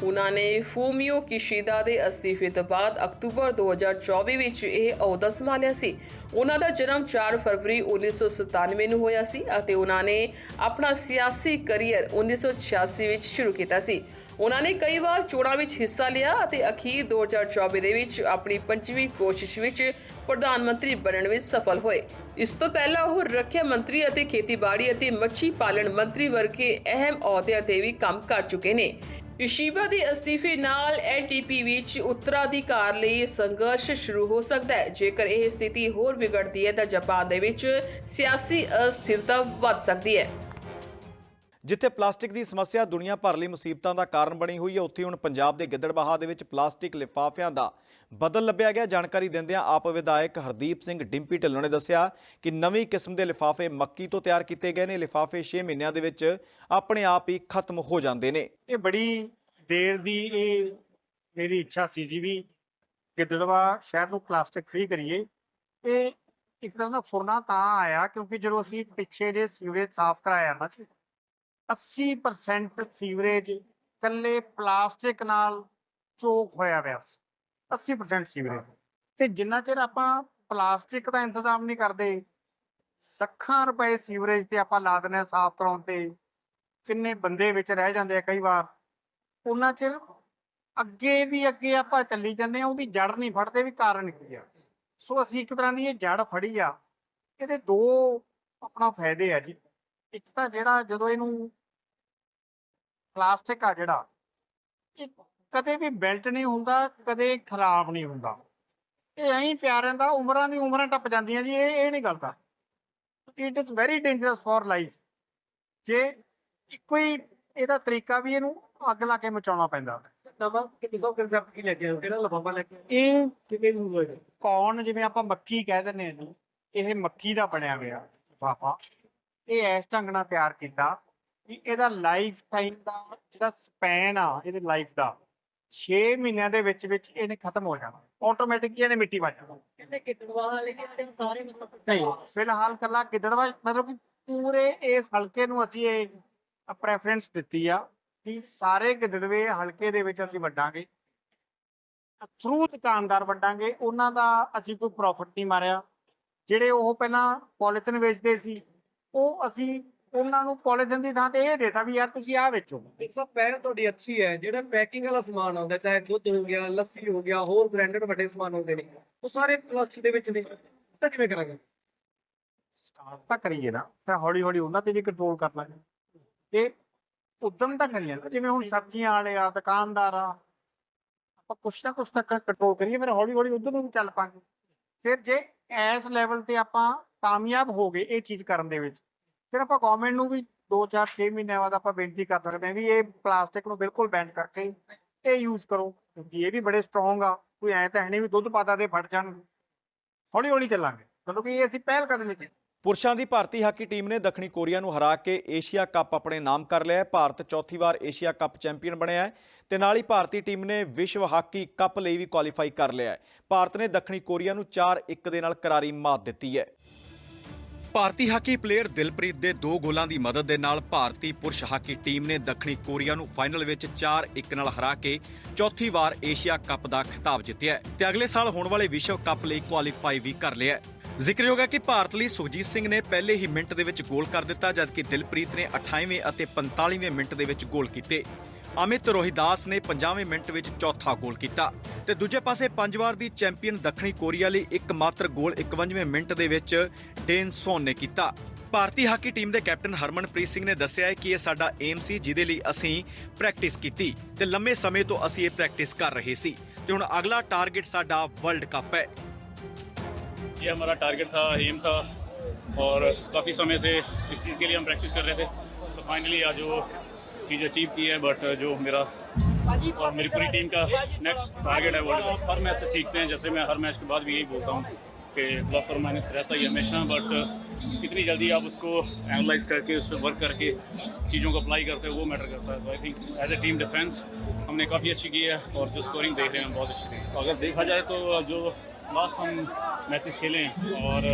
ਉਹਨਾਂ ਨੇ ਫੂਮੀਓ ਕਿਸ਼ੀਦਾ ਦੇ ਅਸਤੀਫੇ ਤੋਂ ਬਾਅਦ ਅਕਤੂਬਰ 2024 ਵਿੱਚ ਇਹ ਅਹੁਦਾ ਸੰਭਾਲਿਆ ਸੀ। ਉਹਨਾਂ ਦਾ ਜਨਮ 4 ਫਰਵਰੀ 1997 ਨੂੰ ਹੋਇਆ ਸੀ ਅਤੇ ਉਹਨਾਂ ਨੇ ਆਪਣਾ ਸਿਆਸੀ ਕੈਰੀਅਰ 1986 ਵਿੱਚ ਸ਼ੁਰੂ ਕੀਤਾ ਸੀ। ਉਹਨਾਂ ਨੇ ਕਈ ਵਾਰ ਚੋਣਾਂ ਵਿੱਚ ਹਿੱਸਾ ਲਿਆ ਅਤੇ ਅਖੀਰ 2024 ਦੇ ਵਿੱਚ ਆਪਣੀ ਪੰਜਵੀਂ ਕੋਸ਼ਿਸ਼ ਵਿੱਚ ਪ੍ਰਧਾਨ ਮੰਤਰੀ ਬਣਨ ਵਿੱਚ ਸਫਲ ਹੋਏ। ਇਸ ਤੋਂ ਪਹਿਲਾਂ ਉਹ ਰੱਖਿਆ ਮੰਤਰੀ ਅਤੇ ਖੇਤੀਬਾੜੀ ਅਤੇ ਮੱਛੀ ਪਾਲਣ ਮੰਤਰੀ ਵਰਗੇ ਅਹਿਮ ਅਹੁਦਿਆਂ ਤੇ ਵੀ ਕੰਮ ਕਰ ਚੁੱਕੇ ਨੇ। ਇਸ਼ੀਬਾ ਦੇ ਅਸਤੀਫੇ ਨਾਲ ਐਲਟੀਪੀ ਵਿੱਚ ਉੱਤਰਾਧਿਕਾਰ ਲਈ ਸੰਘਰਸ਼ ਸ਼ੁਰੂ ਹੋ ਸਕਦਾ ਹੈ। ਜੇਕਰ ਇਹ ਸਥਿਤੀ ਹੋਰ ਵਿਗੜਦੀ ਹੈ, ਤਾਂ ਜਾਪਾਨ ਦੇ ਵਿੱਚ ਸਿਆਸੀ ਅਸਥਿਰਤਾ ਵੱਧ ਸਕਦੀ ਹੈ। ਜਿੱਥੇ ਪਲਾਸਟਿਕ ਦੀ ਸਮੱਸਿਆ ਦੁਨੀਆ ਭਰ ਲਈ ਮੁਸੀਬਤਾਂ ਦਾ ਕਾਰਨ ਬਣੀ ਹੋਈ ਹੈ, ਉੱਥੇ ਹੁਣ ਪੰਜਾਬ ਦੇ ਗਿੱਦੜਬਾਹਾ ਦੇ ਵਿੱਚ ਪਲਾਸਟਿਕ ਲਿਫਾਫਿਆਂ ਦਾ ਬਦਲ ਲੱਭਿਆ ਗਿਆ। ਜਾਣਕਾਰੀ ਦਿੰਦਿਆਂ ਆਪ ਵਿਧਾਇਕ ਹਰਦੀਪ ਸਿੰਘ ਡਿੰਪੀ ਢਿੱਲੋਂ ਨੇ ਦੱਸਿਆ ਕਿ ਨਵੀਂ ਕਿਸਮ ਦੇ ਲਿਫਾਫੇ ਮੱਕੀ ਤੋਂ ਤਿਆਰ ਕੀਤੇ ਗਏ ਨੇ। ਲਿਫਾਫੇ 6 ਮਹੀਨਿਆਂ ਦੇ ਵਿੱਚ ਆਪਣੇ ਆਪ ਹੀ ਖਤਮ ਹੋ ਜਾਂਦੇ ਨੇ। ਇਹ ਬੜੀ ਦੇਰ ਦੀ ਇਹ ਮੇਰੀ ਇੱਛਾ ਸੀ ਜੀ ਵੀ ਗਿੱਦੜਵਾ ਸ਼ਹਿਰ ਨੂੰ ਪਲਾਸਟਿਕ ਫ੍ਰੀ ਕਰੀਏ। ਇਹ ਇੱਕ ਤਰ੍ਹਾਂ ਦਾ ਫੁਰਨਾ ਤਾਂ ਆਇਆ ਕਿਉਂਕਿ ਜਦੋਂ ਅਸੀਂ ਪਿੱਛੇ ਜੇ ਸੀਵਰੇਜ ਸਾਫ਼ ਕਰਾਇਆ ਨਾ ਜੀ 80% ਸੀਵਰੇਜ ਕੱਲੇ ਪਲਾਸਟਿਕ ਨਾਲ ਚੋਕ ਹੋਇਆ ਪਿਆ ਸੀ। 80% ਸੀਵਰੇਜ ਤੇ ਜਿੰਨਾ ਚਿਰ ਆਪਾਂ ਪਲਾਸਟਿਕ ਦਾ ਇੰਤਜ਼ਾਮ ਨਹੀਂ ਕਰਦੇ, ਲੱਖਾਂ ਰੁਪਏ ਸੀਵਰੇਜ ਤੇ ਆਪਾਂ ਲਾ ਦਿੰਦੇ ਹਾਂ ਸਾਫ਼ ਕਰਾਉਣ ਤੇ, ਕਿੰਨੇ ਬੰਦੇ ਵਿੱਚ ਰਹਿ ਜਾਂਦੇ ਆ ਕਈ ਵਾਰ। ਉਹਨਾਂ ਚਿਰ ਅੱਗੇ ਦੀ ਅੱਗੇ ਆਪਾਂ ਚੱਲੀ ਜਾਂਦੇ ਆ ਉਹਦੀ ਜੜ ਨਹੀਂ ਫੜਦੇ ਵੀ ਕਾਰਨ ਕੀ ਆ। ਸੋ ਅਸੀਂ ਇੱਕ ਤਰ੍ਹਾਂ ਦੀ ਇਹ ਜੜ ਫੜੀ ਆ, ਇਹਦੇ ਦੋ ਆਪਣਾ ਫਾਇਦੇ ਆ ਜੀ। ਇੱਕ ਤਾਂ ਜਿਹੜਾ ਜਦੋਂ ਇਹਨੂੰ ਪਲਾਸਟਿਕ ਆ ਜਿਹੜਾ, ਇਹ ਕਦੇ ਵੀ ਬੈਲਟ ਨਹੀਂ ਹੁੰਦਾ ਕਦੇ ਖਰਾਬ ਨਹੀਂ ਹੁੰਦਾ। ਇਹ ਐਂ ਪਿਆ ਰਹਿੰਦਾ ਉਮਰਾਂ ਦੀ ਉਮਰਾਂ ਟੱਪ ਜਾਂਦੀਆਂ ਜੀ ਇਹ ਇਹ ਨਹੀਂ ਕਰਦਾ it is very dangerous for life ਜੇ ਇੱਕੋ ਹੀ ਇਹਦਾ ਤਰੀਕਾ ਵੀ ਇਹਨੂੰ ਅੱਗ ਲਾ ਕੇ ਮਚਾਉਣਾ ਪੈਂਦਾ। ਨਵਾਂ ਕਿੰਨੀ ਸੌ ਕਨਸੈਪਟ ਕੀ ਲੈ ਕੇ ਆਏ ਹੋ? ਕਿਹੜਾ ਲਫਾਫਾ ਲੈ ਕੇ ਆਏ ਹੋ? ਇਹ ਕਿਵੇਂ ਯੂਜ਼ ਹੋਏਗਾ ਕੌਣ ਜਿਵੇਂ ਆਪਾਂ ਮੱਕੀ ਕਹਿ ਦਿੰਦੇ ਜੀ ਇਹ ਮੱਕੀ ਦਾ ਬਣਿਆ ਹੋਇਆ ਲਿਫਾਫਾ। ਇਹ ਇਸ ਢੰਗ ਨਾਲ ਤਿਆਰ ਕੀਤਾ ਕਿ ਇਹਦਾ ਲਾਈਫ ਟਾਈਮ ਦਾ ਜਿਹੜਾ ਸਪੈਨ ਆ ਇਹਦੇ ਲਾਈਫ ਦਾ 6 ਮਹੀਨਿਆਂ ਦੇ ਵਿੱਚ ਵਿੱਚ ਇਹਨੇ ਖਤਮ ਹੋ ਜਾਣਾ। ਆਟੋਮੈਟਿਕ ਇਹਨੇ ਮਿੱਟੀ ਵੱਜ ਜਾਣਾ। ਕਿੰਨੇ ਕਿਤਵਾ ਵਾਲੇ ਕਿ ਸਾਰੇ ਮਤਲਬ ਨਹੀਂ ਫਿਲਹਾਲ ਕੱਲਾ ਗਿੱਦੜਵਾ ਮਤਲਬ ਕਿ ਪੂਰੇ ਇਸ ਹਲਕੇ ਨੂੰ ਅਸੀਂ ਇਹ ਪ੍ਰੈਫਰੈਂਸ ਦਿੱਤੀ ਆ ਕਿ ਸਾਰੇ ਗਿੱਦੜਵੇ ਹਲਕੇ ਦੇ ਵਿੱਚ ਅਸੀਂ ਵੰਡਾਂਗੇ। ਥਰੂ ਦੁਕਾਨਦਾਰ ਵੰਡਾਂਗੇ ਉਹਨਾਂ ਦਾ ਅਸੀਂ ਕੋਈ ਪ੍ਰੋਫਿਟ ਨਹੀਂ ਮਾਰਿਆ। ਜਿਹੜੇ ਉਹ ਪਹਿਲਾਂ ਪੋਲੀਥਿਨ ਵੇਚਦੇ ਸੀ ਉਹ ਅਸੀਂ ਉਹਨਾਂ ਨੂੰ ਪੋਲੀਥਿਨ ਦੀ ਥਾਂ ਤੇ ਇਹ ਦੇਤਾ ਵੀ ਯਾਰ ਤੁਸੀਂ ਆਹ ਵੇਚੋ। ਇੱਕ ਸਭ ਪਹਿਲ ਤੁਹਾਡੀ ਅੱਛੀ ਹੈ ਜਿਹੜਾ ਪੈਕਿੰਗ ਵਾਲਾ ਸਮਾਨ ਆਉਂਦਾ ਚਾਹੇ ਦੁੱਧ ਹੋ ਗਿਆ ਲੱਸੀ ਹੋ ਗਿਆ ਹੋਰ ਬ੍ਰਾਂਡਡ ਵੱਡੇ ਸਮਾਨ ਹੁੰਦੇ ਨੇ ਉਹ ਸਾਰੇ ਪਲਾਸਟਿਕ ਦੇ ਵਿੱਚ ਨੇ। ਤਾਂ ਕਿਵੇਂ ਕਰਾਂਗੇ? ਸਟਾਰਟ ਤਾਂ ਕਰੀਏ ਨਾ ਫਿਰ ਹੌਲੀ ਹੌਲੀ ਉਹਨਾਂ ਤੇ ਵੀ ਕੰਟਰੋਲ ਕਰ ਲਾਂਗੇ। ਤੇ ਉਦਮ ਤਾਂ ਕਰੀਏ ਨਾ ਜਿਵੇਂ ਹੁਣ ਸਬਜ਼ੀਆਂ ਵਾਲੇ ਆ ਦੁਕਾਨਦਾਰ ਆ ਆਪਾਂ ਕੁਛ ਨਾ ਕੁਛ ਤਾਂ ਕੰਟਰੋਲ ਕਰੀਏ ਫਿਰ ਹੌਲੀ ਹੌਲੀ ਉਧਰ ਨੂੰ ਵੀ ਚੱਲ ਪਾਂਗੇ। ਫਿਰ ਜੇ ਇਸ ਲੈਵਲ ਤੇ ਆਪਾਂ ਕਾਮਯਾਬ ਹੋ ਗਏ ਇਹ ਚੀਜ਼ ਕਰਨ ਦੇ ਵਿੱਚ ਫਿਰ ਆਪਾਂ ਗਵਰਨਮੈਂਟ ਨੂੰ ਵੀ 2-4 6 ਮਹੀਨਿਆਂ ਬਾਅਦ ਆਪਾਂ ਬੇਨਤੀ ਕਰ ਸਕਦੇ ਹਾਂ ਵੀ ਇਹ ਪਲਾਸਟਿਕ ਨੂੰ ਬਿਲਕੁਲ ਬੈਨ ਕਰਕੇ ਇਹ ਯੂਜ਼ ਕਰੋ, ਕਿਉਂਕਿ ਇਹ ਵੀ ਬੜੇ ਸਟਰੋਂਗ ਆ, ਕੋਈ ਐ ਤਾਂ ਹੈ ਨਹੀਂ ਵੀ ਦੁੱਧ ਪਾਤਾ ਤੇ ਫਟ ਜਾਣ। ਹੌਲੀ ਹੌਲੀ ਚੱਲਾਂਗੇ। ਚਲੋ ਕਿ ਇਹ ਅਸੀਂ ਪਹਿਲ ਕਰਨ ਕੀਤੀ। ਪੁਰਸ਼ਾਂ ਦੀ ਭਾਰਤੀ ਹਾਕੀ ਟੀਮ ਨੇ ਦੱਖਣੀ ਕੋਰੀਆ ਨੂੰ ਹਰਾ ਕੇ ਏਸ਼ੀਆ ਕੱਪ ਆਪਣੇ ਨਾਮ ਕਰ ਲਿਆ ਹੈ। ਭਾਰਤ ਚੌਥੀ ਵਾਰ ਏਸ਼ੀਆ ਕੱਪ ਚੈਂਪੀਅਨ ਬਣਿਆ ਹੈ ਤੇ ਨਾਲ ਹੀ ਭਾਰਤੀ ਟੀਮ ਨੇ ਵਿਸ਼ਵ ਹਾਕੀ ਕੱਪ ਲਈ ਵੀ ਕੁਆਲੀਫਾਈ ਕਰ ਲਿਆ ਹੈ। ਭਾਰਤ ਨੇ ਦੱਖਣੀ ਕੋਰੀਆ ਨੂੰ 4-1 ਦੇ ਨਾਲ ਕਰਾਰੀ ਮਾਤ ਦਿੱਤੀ ਹੈ। ਭਾਰਤੀ ਹਾਕੀ ਪਲੇਅਰ ਦਿਲਪ੍ਰੀਤ ਦੇ ਦੋ ਗੋਲਾਂ ਦੀ ਮਦਦ ਦੇ ਨਾਲ ਭਾਰਤੀ ਪੁਰਸ਼ ਹਾਕੀ ਟੀਮ ਨੇ ਦੱਖਣੀ ਕੋਰੀਆ ਨੂੰ ਫਾਈਨਲ ਵਿੱਚ 4-1 ਨਾਲ ਹਰਾ ਕੇ ਚੌਥੀ ਵਾਰ ਏਸ਼ੀਆ ਕੱਪ ਦਾ ਖਿਤਾਬ ਜਿੱਤਿਆ ਹੈ ਤੇ ਅਗਲੇ ਸਾਲ ਹੋਣ ਵਾਲੇ ਵਿਸ਼ਵ ਕੱਪ ਲਈ ਕੁਆਲੀਫਾਈ ਵੀ ਕਰ ਲਿਆ ਹੈ। ਜ਼ਿਕਰਯੋਗ ਹੈ ਕਿ ਭਾਰਤ ਲਈ ਸੁਖਜੀਤ ਸਿੰਘ ਨੇ ਪਹਿਲੇ ਹੀ ਮਿੰਟ ਦੇ ਵਿੱਚ ਗੋਲ ਕਰ ਦਿੱਤਾ, ਜਦਕਿ ਦਿਲਪ੍ਰੀਤ ਨੇ 28ਵੇਂ ਅਤੇ 45ਵੇਂ ਮਿੰਟ ਦੇ ਵਿੱਚ ਗੋਲ ਕੀਤੇ। ਅਮਿਤ ਰੋਹਿਦਾਸ ਨੇ 50ਵੇਂ ਮਿੰਟ ਵਿੱਚ ਚੌਥਾ ਗੋਲ ਕੀਤਾ ਤੇ ਦੂਜੇ ਪਾਸੇ ਪੰਜ ਵਾਰ ਦੀ ਚੈਂਪੀਅਨ ਦੱਖਣੀ ਕੋਰੀਆ ਲਈ ਇੱਕ ਮਾਤਰ ਗੋਲ 51ਵੇਂ ਮਿੰਟ ਦੇ ਵਿੱਚ ਡੇਨ ਸੋਨ ਨੇ ਕੀਤਾ ਭਾਰਤੀ ਹਾਕੀ ਟੀਮ ਦੇ ਕੈਪਟਨ ਹਰਮਨਪ੍ਰੀਤ ਸਿੰਘ ਨੇ ਦੱਸਿਆ ਹੈ ਕਿ ਇਹ ਸਾਡਾ ਏਮ ਸੀ ਜਿਹਦੇ ਲਈ ਅਸੀਂ ਪ੍ਰੈਕਟਿਸ ਕੀਤੀ ਤੇ ਲੰਮੇ ਸਮੇਂ ਤੋਂ ਅਸੀਂ ਇਹ ਪ੍ਰੈਕਟਿਸ ਕਰ ਰਹੇ ਸੀ ਤੇ ਹੁਣ ਅਗਲਾ ਟਾਰਗੇਟ ਸਾਡਾ ਵਰਲਡ ਕੱਪ ਹੈ ये हमारा टारगेट था एम था और काफ़ी समय से इस चीज़ के लिए हम प्रैक्टिस कर रहे थे तो फाइनली आज वो चीज़ अचीव की है बट जो मेरा और मेरी पूरी टीम का नेक्स्ट टारगेट है वर्ल्ड कप हर मैच से सीखते हैं जैसे मैं हर मैच के बाद भी यही बोलता हूँ कि प्लस और माइनस रहता ही हमेशा बट कितनी जल्दी आप उसको एनालाइज करके, उस पर वर्क करके चीज़ों को अप्लाई करते हो, वो मैटर करता है। तो I think as a team defence हमने काफ़ी अच्छी की है और जो स्कोरिंग देख रहे हैं, हम बहुत अच्छी थी अगर देखा जाए तो जो लास्ट हम मैचेस खेले हैं और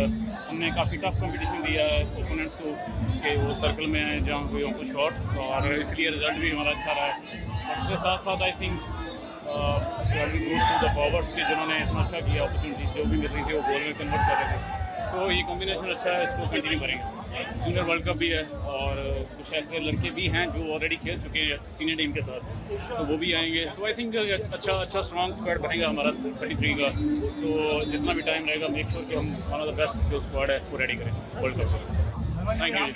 हमने काफ़ी टफ कंपटीशन दिया है ओपोनेंट्स को, कि वो सर्कल में हैं जहाँ कोई हमको शॉट और इसलिए रिज़ल्ट भी हमारा अच्छा रहा है। उसके साथ साथ आई थिंक द फॉरवर्ड्स के जिन्होंने इतना अच्छा किया अपॉर्चुनिटी जो भी मिल रही थी वो गोल में कन्वर्ट कर रहे थे। सो ये कॉम्बिनेशन अच्छा है इसको कंटिन्यू करेंगे। जूनियर वर्ल्ड कप भी है और कुछ ऐसे लड़के भी हैं जो ऑलरेडी खेल चुके हैं सीनियर टीम के साथ। तो वो भी आएँगे। सो आई थिंक अच्छा अच्छा स्ट्रॉन्ग स्क्वाड बनेगा हमारा थर्टी थ्री का। तो जितना भी टाइम रहेगा मेक श्योर कि हम वन ऑफ़ द बेस्ट जो स्क्वाड है वो रेडी करें world cup thank you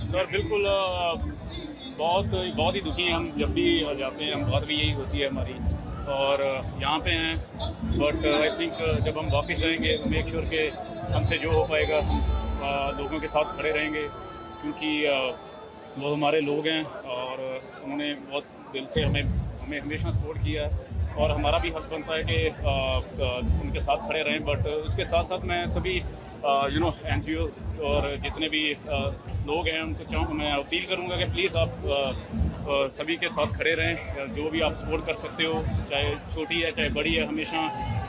sir बिल्कुल बहुत बहुत ही दुखी हैं हम, जब भी जाते हैं हम बात भी यही होती है हमारी। और यहाँ पे हैं बट आई थिंक जब हम वापस जाएँगे मेक श्योर के हमसे जो हो पाएगा, हम लोगों के साथ खड़े रहेंगे, क्योंकि वो हमारे लोग हैं और उन्होंने बहुत दिल से हमें हमें हमेशा सपोर्ट किया है। और हमारा भी हक बनता है कि उनके साथ खड़े रहें बट उसके साथ साथ मैं सभी यू नो एनजीओ और जितने भी लोग हैं उनको चाहूँ मैं अपील करूँगा कि प्लीज़ आप अ, अ, सभी के साथ खड़े रहें जो भी आप सपोर्ट कर सकते हो चाहे छोटी है चाहे बड़ी है हमेशा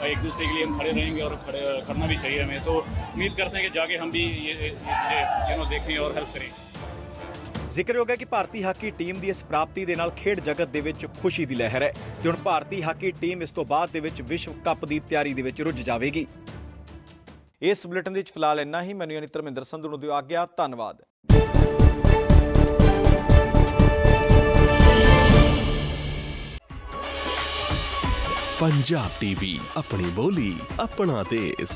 एक दूसरे के लिए हम खड़े रहेंगे और खड़े करना भी चाहिए हमें सो उम्मीद करते हैं कि जाके हम भी ये ये चीज़ें यू नो देखें और हेल्प करें ਜ਼ਿਕਰਯੋਗ ਹੈ ਕਿ ਭਾਰਤੀ ਹਾਕੀ ਟੀਮ ਦੀ ਇਸ ਪ੍ਰਾਪਤੀ ਦੇ ਨਾਲ ਖੇਡ ਜਗਤ ਦੇ ਵਿੱਚ ਖੁਸ਼ੀ ਦੀ ਲਹਿਰ ਹੈ ਤੇ ਹੁਣ ਭਾਰਤੀ ਹਾਕੀ ਟੀਮ ਇਸ ਤੋਂ ਬਾਅਦ ਦੇ ਵਿੱਚ ਵਿਸ਼ਵ ਕੱਪ ਦੀ ਤਿਆਰੀ ਦੇ ਵਿੱਚ ਰੁੱਝ ਜਾਵੇਗੀ ਇਸ ਬੁਲੇਟਿਨ ਦੇ ਵਿੱਚ ਫਿਲਹਾਲ ਇੰਨਾ ਹੀ ਮੈਨੂੰ ਯਾਨੀ ਧਰਮਿੰਦਰ ਸੰਧੂ ਨੂੰ ਦਿਓ ਆਗਿਆ ਧੰਨਵਾਦ ਪੰਜਾਬ ਟੀਵੀ ਆਪਣੀ ਬੋਲੀ ਆਪਣਾ ਦੇਸ਼।